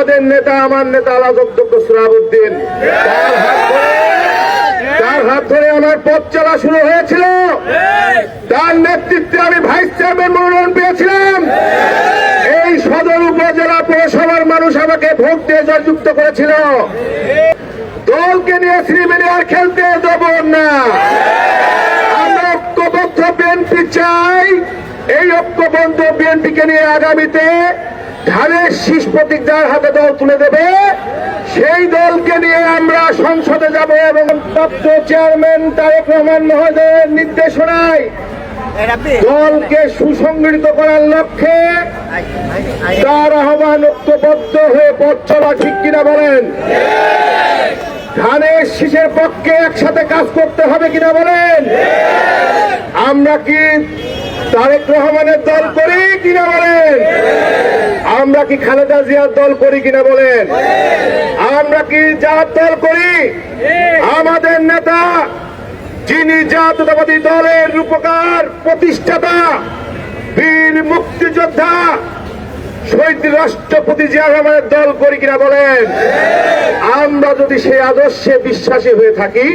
আমাদের নেতা, আমার নেতা আলাদক্ষ সুরাবুদ্দিন তার হাত ধরে তার হাত ধরে আমার পথ চলা শুরু হয়েছিল। তার নেতৃত্বে আমি ভাইস চেয়ারম্যান মনোনয়ন পেয়েছিলাম। এই সদর উপজেলা পৌরসভার মানুষ আমাকে ভোট দিয়ে জয়যুক্ত করেছিল। দলকে নিয়ে শ্রীমিলিয়ার খেলতে দেব না। ঐক্যবদ্ধ বিএনপি চাই। এই ঐক্যবদ্ধ বিএনপিকে নিয়ে আগামীতে ধানের শীষ প্রতীক যার হাতে দল তুলে দেবে। সেই দলকে নিয়ে আমরা সংসদে যাব এবং প্রাপ্ত চেয়ারম্যান তারেক রহমান মহোদয়ের নির্দেশনায় দলকে সুসংগঠিত করার লক্ষ্যে তার আহ্বান ঐক্যবদ্ধ হয়ে পথ চলা, ঠিক কিনা বলেন? ধানের শীষের পক্ষে একসাথে কাজ করতে হবে কিনা বলেন? আমরা কি তারেক রহমানের দল করি কিনা বলেন? আমরা কি খালেদা জিয়ার দল করি কিনা বলেন? আমরা কি যার দল করি? আমাদের নেতা, যিনি জাতীয়তাবাদী দলের রূপকার, প্রতিষ্ঠাতা, বীর মুক্তিযোদ্ধা, শহীদ রাষ্ট্রপতি জিয়া রহমানের দল করি কিনা বলেন? আমরা যদি সেই আদর্শে বিশ্বাসী হয়ে থাকি,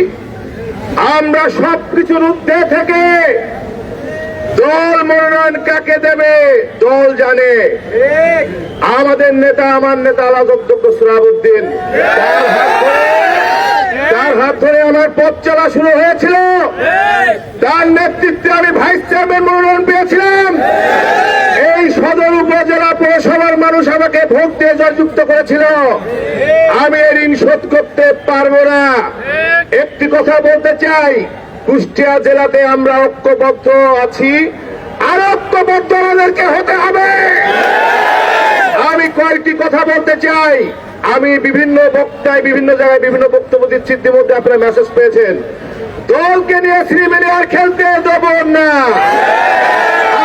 আমরা সবকিছুর ঊর্ধ্বে থেকে দল মনোনয়ন কাকে দেবে? দল জানে। আমাদের নেতা আমার নেতা আলাদক্ষ সুরাবুদ্দিন। তার হাত ধরে আমার পথ চলা শুরু হয়েছিল। তার নেতৃত্বে আমি ভাইস চেয়ারম্যান মনোনয়ন পেয়েছিলাম। এই সদর উপজেলা পৌরসভার মানুষ আমাকে ভোট দিয়ে জয়যুক্ত করেছিল। আমি ঋণ শোধ করতে পারব না। একটি কথা বলতে চাই। কুষ্টিয়া জেলাতে আমরা ঐক্যবদ্ধ আছি। আর ঐক্যবদ্ধ আমাদেরকে হতে হবে। আমি কয়েকটি কথা বলতে চাই। আমি বিভিন্ন বক্তায় বিভিন্ন জায়গায় বিভিন্ন বক্তব্য দিচ্ছি। ইতিমধ্যে আপনারা মেসেজ পেয়েছেন। দলকে নিয়ে শ্রীমিলিয়ার খেলতে দেব না।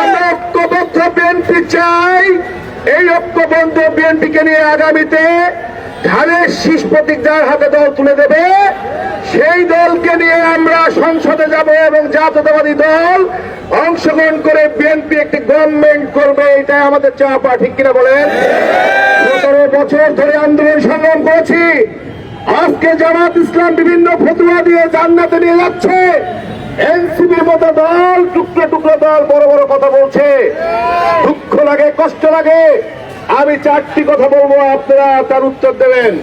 আমরা ঐক্যবদ্ধ বিএনপি চাই। এই ঐক্যবদ্ধ বিএনপিকে নিয়ে আগামীতে ধানের শীষ প্রতীক যার হাতে দল তুলে দেবে, সেই দলকে নিয়ে আমরা সংসদে যাব এবং জাতীয়তাবাদী দল অংশগ্রহণ করে বিএনপি একটি গভর্নমেন্ট করবে, এটাই আমাদের চাপা ঠিক কিনা বলেন? সতেরো বছর ধরে আন্দোলন সংগ্রাম করেছি। আজকে জামাত ইসলাম বিভিন্ন ফতুয়া দিয়ে জান্নাতে নিয়ে যাচ্ছে। এনসিপির মতো দল, টুকরো টুকরো দল বড় বড় কথা বলছে। দুঃখ লাগে, কষ্ট লাগে। আমি চারটি কথা বলব আপনারা তার উত্তর দেবেন।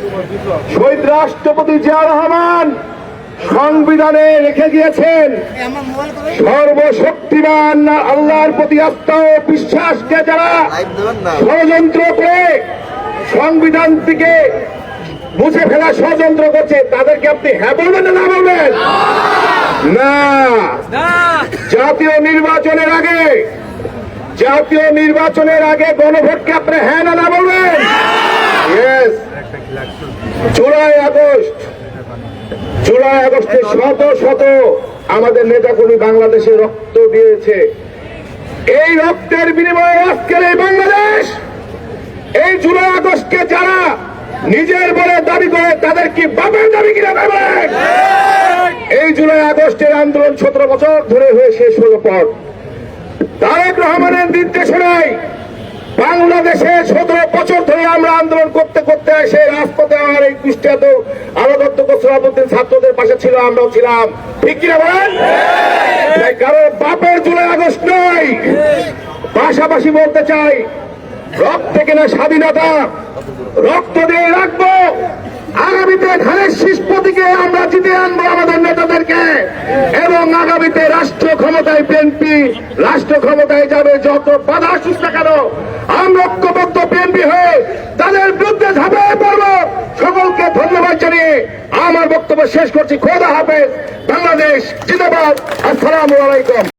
শহীদ রাষ্ট্রপতি জিয়া রহমান সংবিধানে রেখে গিয়েছেন সর্বশক্তিমান আল্লাহর প্রতি আস্থা ও বিশ্বাসকে যারা ষড়যন্ত্র করে সংবিধান থেকে মুছে ফেলা ষড়যন্ত্র করছে তাদেরকে আপনি হ্যাঁ বলবেন না না বলবেন? না। জাতীয় নির্বাচনের আগে জাতীয় নির্বাচনের আগে গণভোটকে আপনি হ্যাঁ না না বলবেন. July August. জুলাই আগস্টে শত শত আমাদের নেতাকর্মী বাংলাদেশে রক্ত দিয়েছে। এই রক্তের বিনিময়ে আজকের এই বাংলাদেশ এই জুলাই আগস্টকে যারা নিজের বলে দাবি করে তাদের কি বাপের দাবি কিনা দেবেন এই জুলাই আগস্টের আন্দোলন সতেরো বছর ধরে হয়ে শেষ হলো পর। তারেক রহমানের নির্দেশনায় বাংলাদেশে সতেরো বছর ধরে আমরা আন্দোলন করতে করতে এসে রাজপথে আমার এই কুষ্টিয়াতে আলোদত্ত সভাপতি ছাত্রদের পাশে ছিল, আমরাও ছিলাম। ঠিক কিনা বলেন? কারও বাপের জুলাই আগস্ট নয়। পাশাপাশি বলতে চাই, রক্ত থেকে না স্বাধীনতা রক্ত দিয়ে রাখব। আগামীতে ধানের শীষ প্রতীকে আমরা জিতে আনব আমাদের নেতাদেরকে। এবং আগামীতে রাষ্ট্র ক্ষমতায় বিএনপি রাষ্ট্র ক্ষমতায় যাবে যত বাধা আসুক না কেন, আমরা ঐক্যবদ্ধ বিএনপি হয়ে তাদের বিরুদ্ধে ঝাঁপিয়ে পড়ব। সকলকে ধন্যবাদ জানিয়ে আমার বক্তব্য শেষ করছি। খোদা হাফেজ। বাংলাদেশ জিন্দাবাদ। আসসালামু আলাইকুম।